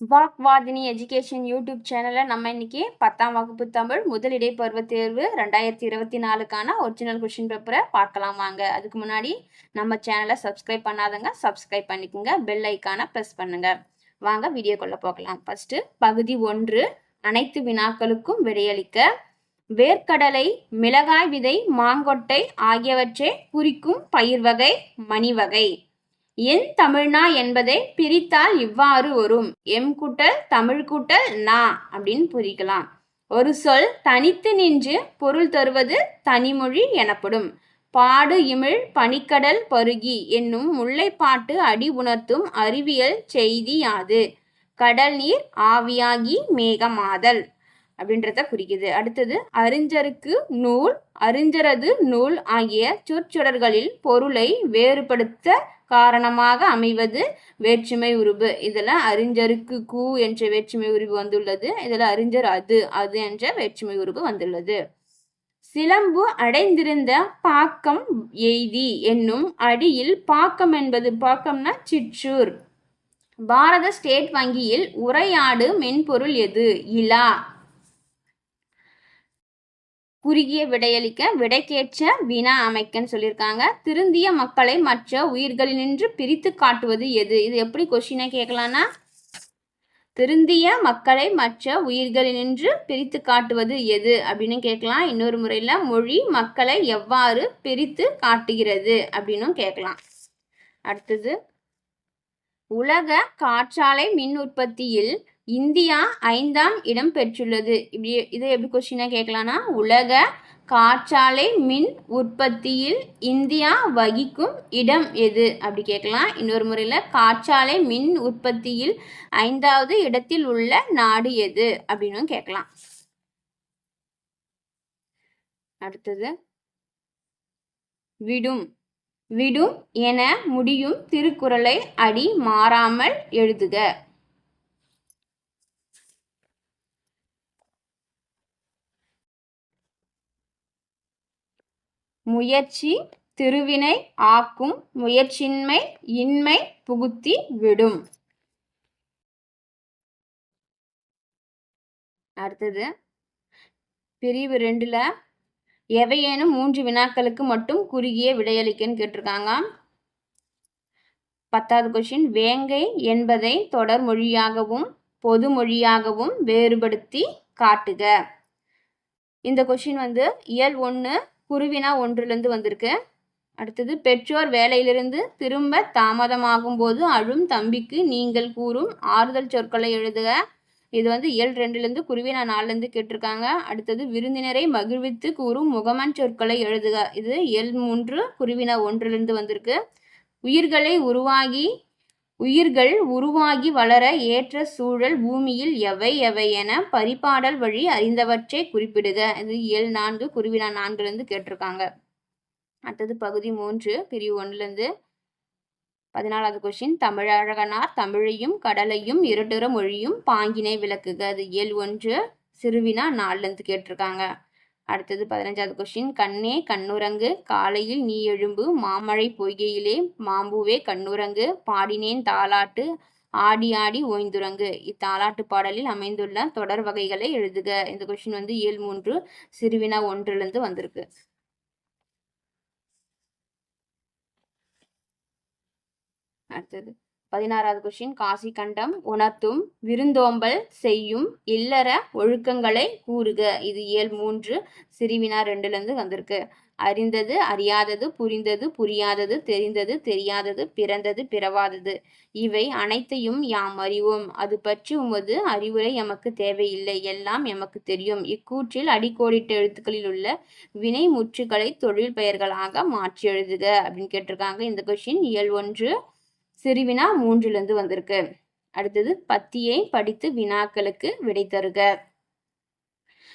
வாக்வாதினி education YouTube சேனலில் நம்ம இன்னைக்கு பத்தாம் வகுப்பு தமிழ் முதல் பருவ தேர்வு ரெண்டாயிரத்தி இருபத்தி நாலுக்கான ஒரிஜினல் கொஷின் பேப்பரை பார்க்கலாம் வாங்க. அதுக்கு முன்னாடி நம்ம சேனலை சப்ஸ்கிரைப் பண்ணாதங்க சப்ஸ்கிரைப் பண்ணிக்கோங்க பெல் ஐக்கானை ப்ரெஸ் பண்ணுங்க. வாங்க வீடியோக்குள்ளே போகலாம். ஃபர்ஸ்ட் பகுதி ஒன்று அனைத்து வினாக்களுக்கும் விடையளிக்க. வேர்க்கடலை மிளகாய் விதை மாங்கொட்டை ஆகியவற்றை குறிக்கும் பயிர் வகை மணி வகை. என் தமிழ்னா என்பதை பிரித்தால் இவ்வாறு வரும். எம் கூட்டல் தமிழ் கூட்டல் நா அப்படின்னு புரிக்கலாம். ஒரு சொல் தனித்து நின்று பொருள் தருவது தனிமொழி எனப்படும். பாடு இமிழ் பனிக்கடல் பருகி என்னும் முல்லைப்பாட்டு அடி உணர்த்தும் அறிவியல் செய்தி யாது. கடல் நீர் ஆவியாகி மேகமாதல். அப்படின்றத குறிக்குது. அடுத்தது அறிஞருக்கு நூல் அறிஞரது நூல் ஆகிய சொற்சொடர்களில் பொருளை வேறுபடுத்த காரணமாக அமைவது வேற்றுமை உருபு. இதில் அறிஞருக்கு கூ என்ற வேற்றுமை உருவு வந்துள்ளது. இதில் அறிஞர் அது அது என்ற வேற்றுமை உருவு வந்துள்ளது. சிலம்பு அடைந்திருந்த பாக்கம் எய்தி என்னும் அடியில் பாக்கம் என்பது பாக்கம்னா சிற்றூர். பாரத ஸ்டேட் வங்கியில் உரையாடு மென்பொருள் எது? இலா. குறுகிய விடையளிக்க விடைக்கேற்ற வினா அமைக்கன்னு சொல்லியிருக்காங்க. திருந்திய மக்களை மற்ற உயிர்களினின்று பிரித்து காட்டுவது எது? இது எப்படி கொஷினை கேட்கலான்னா திருந்திய மக்களை மற்ற உயிர்களினின்று பிரித்து காட்டுவது எது அப்படின்னு கேட்கலாம். இன்னொரு முறையில் மொழி மக்களை எவ்வாறு பிரித்து காட்டுகிறது அப்படின்னும் கேட்கலாம். அடுத்தது உலக காற்றாலை மின் உற்பத்தியில் இந்தியா ஐந்தாம் இடம் பெற்றுள்ளது. இப்படி இதை எப்படி கொஸ்டினாக கேட்கலான்னா உலக காற்றாலை மின் உற்பத்தியில் இந்தியா வகிக்கும் இடம் எது? அப்படி கேட்கலாம். இன்னொரு முறையில் காற்றாலை மின் உற்பத்தியில் ஐந்தாவது இடத்தில் உள்ள நாடு எது? அப்படின்னு கேட்கலாம். அடுத்தது விடும். விடும் என முடியும் திருக்குறளை அடி மாறாமல் எழுதுக. முயற்சி திருவினை ஆக்கும் முயற்சின்மை இன்மை புகுத்தி விடும். அடுத்தது பிரிவு ரெண்டுல எவையேனும் மூன்று வினாக்களுக்கு மட்டும் குறுகிய விடையளிக்கன்னு கேட்டிருக்காங்க. பத்தாவது கொஷின் வேங்கை என்பதை தொடர் மொழியாகவும் பொது மொழியாகவும் வேறுபடுத்தி காட்டுக. இந்த கொஷின் வந்து இயல் ஒன்று குருவினா ஒன்றிலிருந்து வந்திருக்கு. அடுத்தது பெற்றோர் வேலையிலிருந்து திரும்ப தாமதமாகும் போது அழும் தம்பிக்கு நீங்கள் கூறும் ஆறுதல் சொற்களை எழுதுக. இது வந்து இயல் ரெண்டுலேருந்து குருவினா நாலுலேருந்து கேட்டிருக்காங்க. அடுத்தது விருந்தினரை மகிழ்வித்து கூறும் முகமன் சொற்களை எழுதுக. இது இயல் மூன்று குருவினா ஒன்றிலிருந்து வந்திருக்கு. உயிர்களை உருவாகி உயிர்கள் உருவாகி வளர ஏற்ற சூழல் பூமியில் எவை எவை என பரிபாடல் வழி அறிந்தவற்றை குறிப்பிடுக. இது இயல் நான்கு குருவினா நான்குலேருந்து கேட்டிருக்காங்க. அடுத்தது பகுதி மூன்று பிரிவு ஒன்றுலேருந்து பதினாலாவது கொஷின் தமிழழகனார் தமிழையும் கடலையும் இருட்டுற மொழியும் பாங்கினை விளக்குக. அது இயல் ஒன்று சிறுவினா நாலுலேருந்து கேட்டிருக்காங்க. அடுத்தது பதினஞ்சாவது கொஸ்டின் கண்ணே கண்ணுரங்கு காலையில் நீ எழும்பு மாமழை பொய்கையிலே மாம்பூவே கண்ணுரங்கு பாடினேன் தாலாட்டு ஆடி ஆடி ஓய்ந்துரங்கு. இத்தாலாட்டு பாடலில் அமைந்துள்ள தொடர் வகைகளை எழுதுக. இந்த கொஸ்டின் வந்து ஏழு மூன்று சிறுவினா ஒன்றிலிருந்து வந்திருக்கு. அடுத்தது. பதினாறாவது கொஸ்டின் காசி கண்டம் உணர்த்தும் விருந்தோம்பல் செய்யும் இல்லற ஒழுக்கங்களை கூறுக. இது இயல் மூன்று. சிறுவினா ரெண்டுலேருந்து வந்திருக்கு. அறிந்தது அறியாதது புரிந்தது புரியாதது தெரிந்தது தெரியாதது பிறந்தது பிறவாதது. இவை அனைத்தையும் யாம் அறிவோம். அது பற்றி உமது அறிவுரை எமக்கு தேவையில்லை. எல்லாம் எமக்கு தெரியும். இக்கூற்றில் அடிக்கோடிட்ட எழுத்துக்களில் உள்ள வினை முற்றுகளை தொழில் பெயர்களாக மாற்றி எழுதுக அப்படின்னு கேட்டிருக்காங்க. இந்த கொஷின் இயல் ஒன்று. சிறுவினா மூன்றிலிருந்து வந்திருக்கு. அடுத்தது பத்தியை படித்து வினாக்களுக்கு விடை தருக.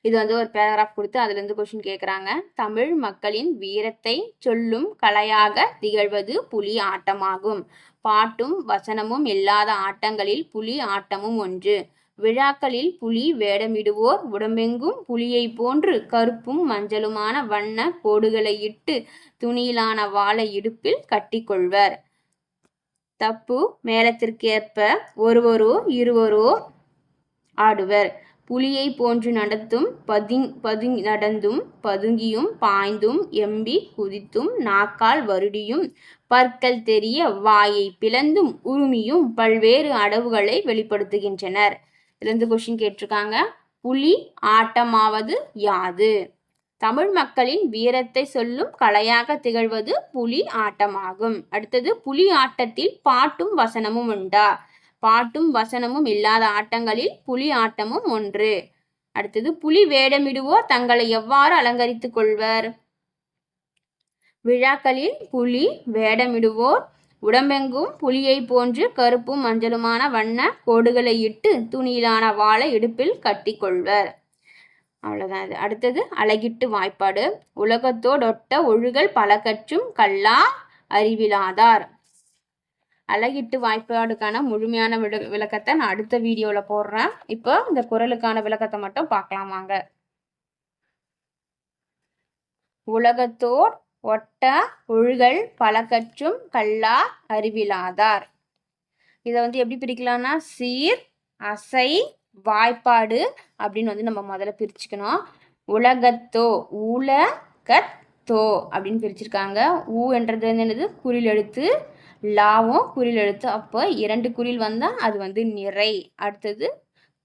இது வந்து ஒரு பேராகிராஃப் கொடுத்து அதுலேருந்து கொஷின் கேட்குறாங்க தமிழ் மக்களின் வீரத்தை சொல்லும் கலையாக திகழ்வது புலி ஆட்டமாகும். பாட்டும் வசனமும் இல்லாத ஆட்டங்களில் புலி ஆட்டமும் ஒன்று. விழாக்களில் புலி வேடமிடுவோர் உடம்பெங்கும் புலியை போன்று கருப்பும் மஞ்சளுமான வண்ண கோடுகளை இட்டு துணியிலான வாழை இடுப்பில் கட்டிக்கொள்வர். தப்பு மேளத்திற்கேற்ப ஒருவரோ இருவரோ ஆடுவர். புலியை போன்று நடத்தும் பதுங் பதுங் நடந்தும் பதுங்கியும் பாய்ந்தும் எம்பி குதித்தும் நாக்கால் வருடியும் பற்கள் தெரிய வாயை பிளந்தும் உருமியும் பல்வேறு அடவுகளை வெளிப்படுத்துகின்றனர். இருந்து கொஷின் கேட்டிருக்காங்க. புலி ஆட்டமாவது யாது? தமிழ் மக்களின் வீரத்தை சொல்லும் கலையாக திகழ்வது புலி ஆட்டமாகும். அடுத்தது புலி ஆட்டத்தில் பாட்டும் வசனமும் உண்டா? பாட்டும் வசனமும் இல்லாத ஆட்டங்களில் புலி ஆட்டமும் ஒன்று. அடுத்தது புலி வேடமிடுவோர் தங்களை எவ்வாறு அலங்கரித்துக் கொள்வர்? விழாக்களில் புலி வேடமிடுவோர் உடம்பெங்கும் புலியை போன்று கருப்பும் மஞ்சளுமான வண்ண கோடுகளை இட்டு துணியிலான வாழை இடுப்பில் கட்டிக்கொள்வர் அவ்வளோதான் இது அடுத்தது அழகிட்டு வாய்ப்பாடு. உலகத்தோடொட்ட ஒழுகல் பல கற்றும் கல்லா அறிவிலாதார். அழகிட்டு வாய்ப்பாடுக்கான முழுமையான விடு விளக்கத்தை நான் அடுத்த வீடியோவில் போடுறேன். இப்போ இந்த குரலுக்கான விளக்கத்தை மட்டும் பார்க்கலாம் வாங்க. உலகத்தோர் ஒட்ட ஒழுகல் பல கற்றும் கல்லா அறிவிலாதார். இதை வந்து எப்படி பிரிக்கலாம்னா சீர் அசை வாய்ப்பாடு அப்படின்னு வந்து நம்ம முதல்ல பிரிச்சுக்கணும். உலகத்தோ உலகத்தோ அப்படின்னு பிரிச்சிருக்காங்க. ஊ என்றது என்னது? குறில் எழுத்து. லாவும் குறில் எழுத்து. அப்போ இரண்டு குறில் வந்தால் அது வந்து நிறை. அடுத்தது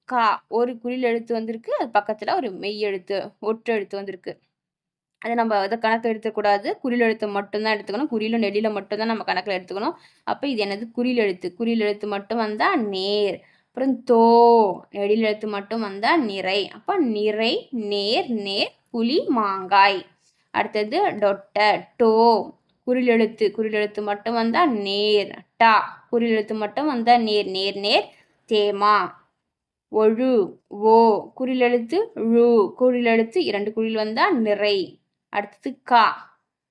கா. ஒரு குறில் எழுத்து வந்திருக்கு அது பக்கத்தில் ஒரு மெய் எழுத்து ஒற்று எழுத்து வந்திருக்கு. அதை நம்ம அதை கணக்கு எடுத்துக்கூடாது. குறில் எழுத்து மட்டும்தான் எடுத்துக்கணும். குறியிலும் நெல்லியில் மட்டும்தான் நம்ம கணக்கில் எடுத்துக்கணும். அப்போ இது என்னது? குறில் எழுத்து. குறில் எழுத்து மட்டும் வந்தால் நேர். அப்புறம் தோ நெடில் எழுத்து மட்டும் வந்தால் நிறை. அப்போ நிறை நேர் நேர் புலி மாங்காய். அடுத்தது டொட்ட டோ. குரில் எழுத்து குரில் எழுத்து மட்டும் வந்தால் நேர் டா. குறில் எழுத்து மட்டும் வந்தால் நேர் நேர் நேர் தேமா. ஒழு ஓ. குறிலெழுத்து ழு. குறில் எழுத்து இரண்டு குறில் வந்தால் நிறை. அடுத்தது கா.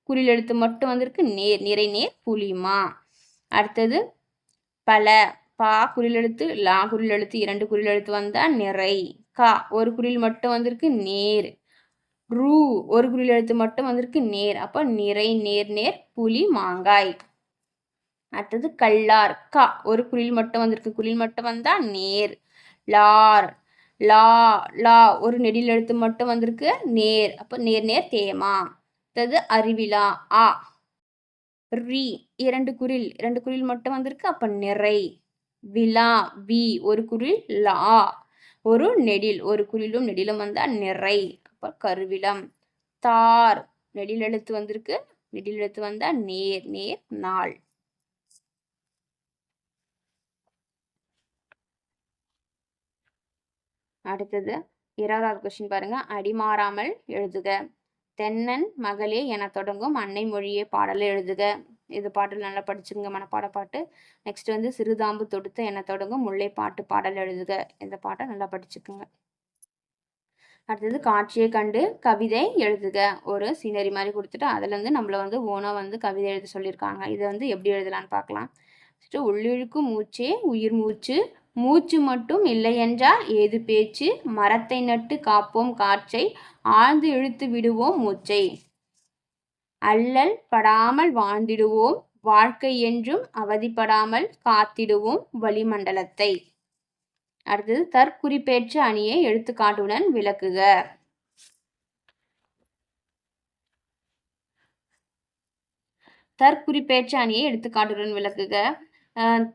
குரில் எழுத்து மட்டும் வந்திருக்கு நேர் நிறை நேர் புலிமா அடுத்தது பல. பா குறிலெழுத்து லா குறிலெழுத்து இரண்டு குறிலெழுத்து வந்தால் நிறை. கா ஒரு குறில் மட்டும் வந்திருக்கு நேர். ரூ ஒரு குறில் எழுத்து மட்டும் வந்திருக்கு நேர். அப்போ நிறை நேர் நேர் புலி மாங்காய். அடுத்தது கல்லார். கா ஒரு குறில் மட்டும் வந்திருக்கு. குறில் மட்டும் வந்தால் நேர். லார். லா லா ஒரு நெடில் எழுத்து மட்டும் வந்திருக்கு நேர். அப்போ நேர் நேர் தேமா. அடுத்தது அறிவிலா ஆ. ரி இரண்டு குரில். இரண்டு குரில் மட்டும் வந்திருக்கு. அப்போ நிறை. விலா வி ஒரு குரில் லா ஒரு நெடில் ஒரு குரிலும் நெடிலும் வந்தால் நிறை அப்போ கருவிலம். தார் நெடில் எழுத்து வந்திருக்கு நெடில் எழுத்து வந்தால் நேர் நேர் நாள். அடுத்தது இருபதாவது கொஸ்டின் பாருங்க. அடிமாறாமல் எழுதுக. தென்னன் மகளே என தொடங்கும் அன்னை மொழியே பாடலை எழுதுக. இது பாடல் நல்லா படிச்சுங்க மனப்பாட பாட்டு. நெக்ஸ்ட் வந்து சிறுதாம்பு தொடுத்த என தொடங்கும் முல்லை பாட்டு பாடல் எழுதுக. இந்த பாட்டை நல்லா படிச்சுக்குங்க. அடுத்தது காட்சியை கண்டு கவிதை எழுதுக. ஒரு சீனரி மாதிரி கொடுத்துட்டு அதில் வந்து நம்மளை வந்து ஓனாக வந்து கவிதை எழுத சொல்லியிருக்காங்க. இதை வந்து எப்படி எழுதலான்னு பார்க்கலாம். ஃபஸ்ட்டு உள்ளிழுக்கும் மூச்சே உயிர் மூச்சு. மூச்சு மட்டும் இல்லையென்றால் ஏது பேச்சு? மரத்தை நட்டு காப்போம் காற்றை. ஆழ்ந்து இழுத்து விடுவோம் மூச்சை. அல்லல் படாமல் வாழ்ந்திடுவோம். வாழ்க்கை என்றும் அவதிப்படாமல் காத்திடுவோம் வளிமண்டலத்தை. அடுத்தது தற்குறிப்பேற்ற அணியை எடுத்துக்காட்டுடன் விளக்குக. தற்குறிப்பேற்ற அணியை எடுத்துக்காட்டுடன் விளக்குக.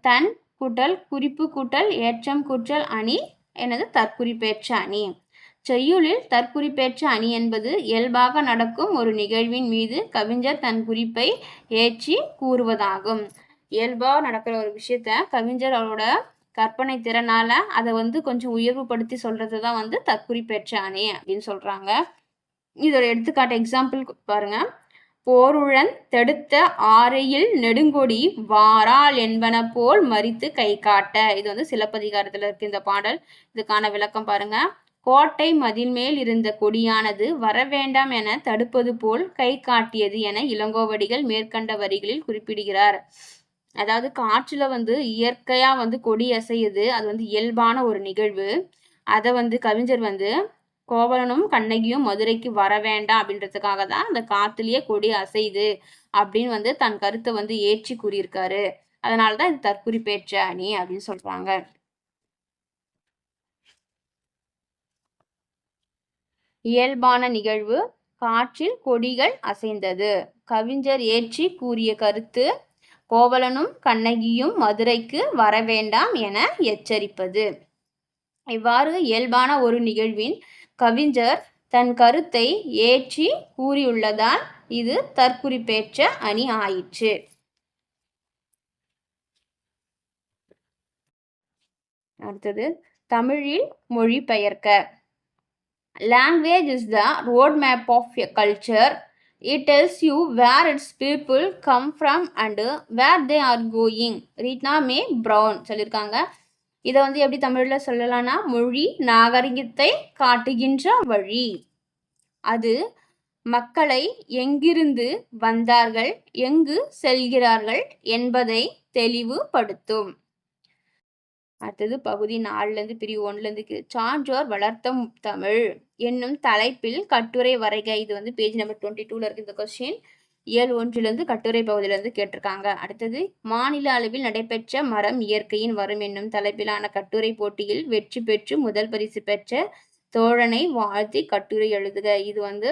தன் கூட்டல் குறிப்பு கூட்டல் ஏற்றம் கூட்டல் அணி எனது தற்குறிப்பேற்ற அணி. செய்யுளில் தற்குறிப்பேற்ற அணி என்பது இயல்பாக நடக்கும் ஒரு நிகழ்வின் மீது கவிஞர் தன் குறிப்பை ஏற்றி கூறுவதாகும். இயல்பாக நடக்கிற ஒரு விஷயத்த கவிஞர் அவரோட கற்பனை திறனால அதை வந்து கொஞ்சம் உயர்வுபடுத்தி சொல்றது தான் வந்து தற்குறிப்பேற்ற அணி அப்படின்னு சொல்றாங்க. இதோட எடுத்துக்காட்டு எக்ஸாம்பிள் பாருங்க. போருழன் தடுத்த ஆரையில் நெடுங்கொடி வாரால் என்பன போல் மறித்து கை காட்ட. இது வந்து சிலப்பதிகாரத்துல இருக்கு இந்த பாடல். இதுக்கான விளக்கம் பாருங்க. கோட்டை மதில் மேல் இருந்த கொடியானது வரவேண்டாம் என தடுப்பது போல் கை காட்டியது என இளங்கோவடிகள் மேற்கண்ட வரிகளில் குறிப்பிடுகிறார். அதாவது காற்றுல வந்து இயற்கையா வந்து கொடி அசையுது. அது வந்து இயல்பான ஒரு நிகழ்வு. அதை வந்து கவிஞர் வந்து கோவலனும் கண்ணகியும் மதுரைக்கு வர வேண்டாம் அப்படின்றதுக்காக தான் அந்த காத்துலயே கொடி அசையுது அப்படின்னு வந்து தன் கருத்தை வந்து ஏற்றி கூறியிருக்காரு. அதனால தான் இது தற்குறிப்பேற்ற அணி அப்படின்னு சொல்றாங்க. இயல்பான நிகழ்வு. காற்றில் கொடிகள் அசைந்தது. கவிஞர் ஏற்றி கூறிய கருத்து கோவலனும் கண்ணகியும் மதுரைக்கு வரவேண்டாம் என எச்சரிப்பது. இவ்வாறு இயல்பான ஒரு நிகழ்வின் கவிஞர் தன் கருத்தை ஏற்றி கூறியுள்ளதால் இது தற்குறிப்பேற்ற அணி ஆயிற்று. அடுத்தது தமிழில் மொழிபெயர்க்க. Language is the road map of a culture it tells you where its people come from and where they are going Rita Mae Brown சொல்லியிருக்காங்க. இதை வந்து எப்படி தமிழில் சொல்லலாம்னா மொழி நாகரிகத்தை காட்டுகின்ற வழி. அது மக்களை எங்கிருந்து வந்தார்கள் எங்கு செல்கிறார்கள் என்பதை தெளிவுபடுத்தும். அடுத்தது பகுதி நாலுலேருந்து பிரிவு ஒன்றுலேருந்து சான்றோர் வளர்த்தம் தமிழ் என்னும் தலைப்பில் கட்டுரை வரைக. இது வந்து பேஜ் நம்பர் டுவெண்ட்டி டூவில் இருக்குது இந்த கொஸ்டின் ஏழு ஒன்றிலிருந்து கட்டுரை பகுதியிலிருந்து கேட்டிருக்காங்க. அடுத்தது மாநில அளவில் நடைபெற்ற மரம் இயற்கையின் வரும் என்னும் தலைப்பிலான கட்டுரை போட்டியில் வெற்றி பெற்று முதல் பரிசு பெற்ற தோழனை வாழ்த்தி கட்டுரை எழுதுக. இது வந்து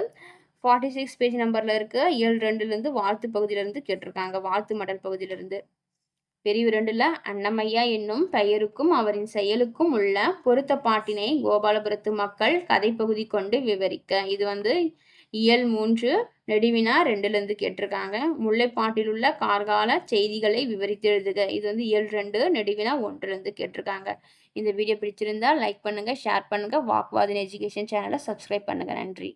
ஃபார்ட்டி சிக்ஸ் பேஜ் நம்பரில் இருக்க. ஏழு ரெண்டுலேருந்து வாழ்த்து பகுதியிலேருந்து கேட்டிருக்காங்க. வாழ்த்து மடல் பகுதியிலேருந்து. பிரிவு அன்னமையா என்னும் பெயருக்கும் அவரின் செயலுக்கும் உள்ள பொருத்த பாட்டினை கோபாலபுரத்து மக்கள் கதைப்பகுதி கொண்டு விவரிக்க. இது வந்து இயல் மூன்று நெடுவினா ரெண்டுலேருந்து கேட்டிருக்காங்க. முல்லைப்பாட்டில் உள்ள கார்கால செய்திகளை விவரித்து எழுதுக. இது வந்து இயல் ரெண்டு நெடுவினா ஒன்றுலேருந்து கேட்டிருக்காங்க. இந்த வீடியோ பிடிச்சிருந்தா லைக் பண்ணுங்கள் ஷேர் பண்ணுங்கள் வாக்வாதின் எஜுகேஷன் சேனலை சப்ஸ்கிரைப் பண்ணுங்கள் நன்றி.